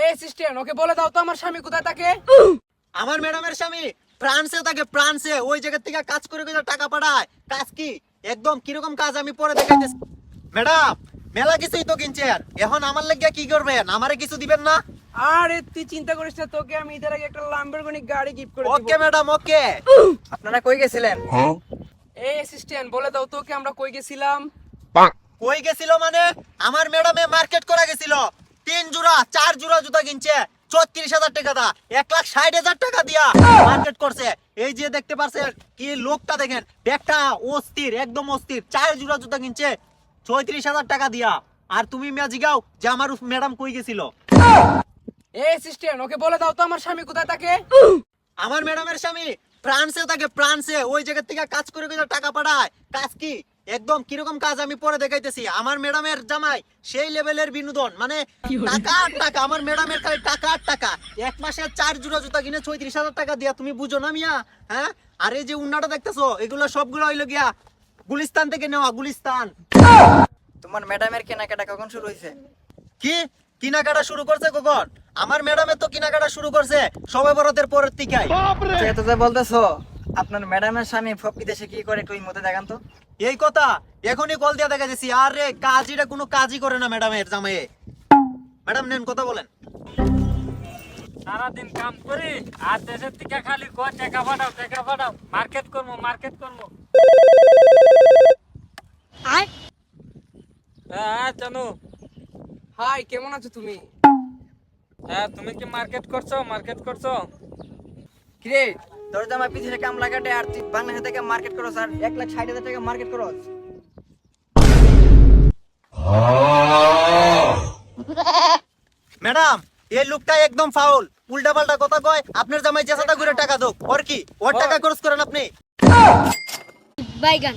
এই অ্যাসিস্ট্যান্ট ওকে বলে দাও তো আমার স্বামী কোথায় থাকে। আমার ম্যাডামের স্বামী ফ্রান্সে থাকে ফ্রান্সে। ওই জায়গা থেকে কাজ করে করে টাকা পাঠায়। কাজ কি? একদম কীরকম কাজ আমি পরে দেখাইতেছি ম্যাডাম মেলা কিছুই তো কিনছেন এখন আমার লাগিয়া কি করবেন? আমারে কিছু দিবেন না? আরে তুই চিন্তা করিস না তোকে আমি এদের আগে একটা লাম্বরগিনি গাড়ি গিফট করে ওকে ম্যাডাম ওকে। আপনারা কই গেছিলেন? এই অ্যাসিস্ট্যান্ট বলে দাও তোকে আমরা কই গেছিলাম। কই গেছিল মানে? আমার ম্যাডামে মার্কেট করা গেছিল। তিন জোড়া চার জোড়া জুতা কিনছে। হাজার টাকা দা। এক লাখ ষাট হাজার টাকা দিয়া মার্কেট করছে। এই যে দেখতে পারছেন কি লোকটা দেখেন ব্যাগটা অস্থির একদম অস্থির। চার জোড়া জুতা কিনছে হাজার টাকা দিয়া। আর তুমি মিয়া জিগাও যে আমার ম্যাডাম কই গেছিল? এই অ্যাসিস্ট্যান্ট ওকে বলে দাও তো আমার স্বামী কোথায় থাকে? আমার ম্যাডামের স্বামী ফ্রান্সে থাকে ফ্রান্সে। ওই জায়গা থেকে কাজ করে টাকা পাঠায়। কাজ কি? একদম কীরকম কাজ আমি পরে দেখাইতেছি। আমার ম্যাডামের জামাই সেই লেভেলের বিনোদন মানে টাকা আর টাকা আমার ম্যাডামের খালি টাকা আর টাকা। এক মাসে চার জোড়া জুতা কিনে ছয়ত্রিশ হাজার টাকা দিয়া তুমি বুঝো না মিয়া? হ্যাঁ? আর এই যে উন্নাটা দেখতেছো এগুলো সবগুলো হইল গিয়া গুলিস্তান থেকে নেওয়া গুলিস্তান। তোমার ম্যাডামের কেনাকাটা কখন শুরু হয়েছে কি? কেনাকাটা শুরু করছে কখন? আমার ম্যাডামের তো কেনাকাটা শুরু করছে সবে বড়দের পরের দিকায় তো যে বলতেছো। আপনার ম্যাডামের স্বামী ফপ বিদেশে কি করে একটু মধ্যে দেখান তো? এই কথা এখনই কল দিয়া দেখা যাচ্ছি। আরে কাজইটা কোনো কাজই করে না ম্যাডামের জামাইয়ে। ম্যাডাম নেন কথা বলেন। সারাদিন কাম করি আর দেশের থেকে খালি ক টাকা পাঠাও টাকা পাঠাও। মার্কেট করব মার্কেট করব। হ্যাঁ জানো হাই কেমন আছো তুমি? হ্যাঁ তুমি কি মার্কেট করছ মার্কেট করছ? কিরে তোর আমার পিছনে কাম লাগাটে আর তুই বাংলাদেশ থেকে মার্কেট করো স্যার এক লাখ ষাট হাজার টাকা মার্কেট করো ম্যাডাম এই লোকটা একদম ফাউল উল্টা পাল্টা কথা কয় আপনার জামাই জেসাটা করে টাকা দো ওর কি? ওর টাকা খরচ করেন আপনি? বাইগান।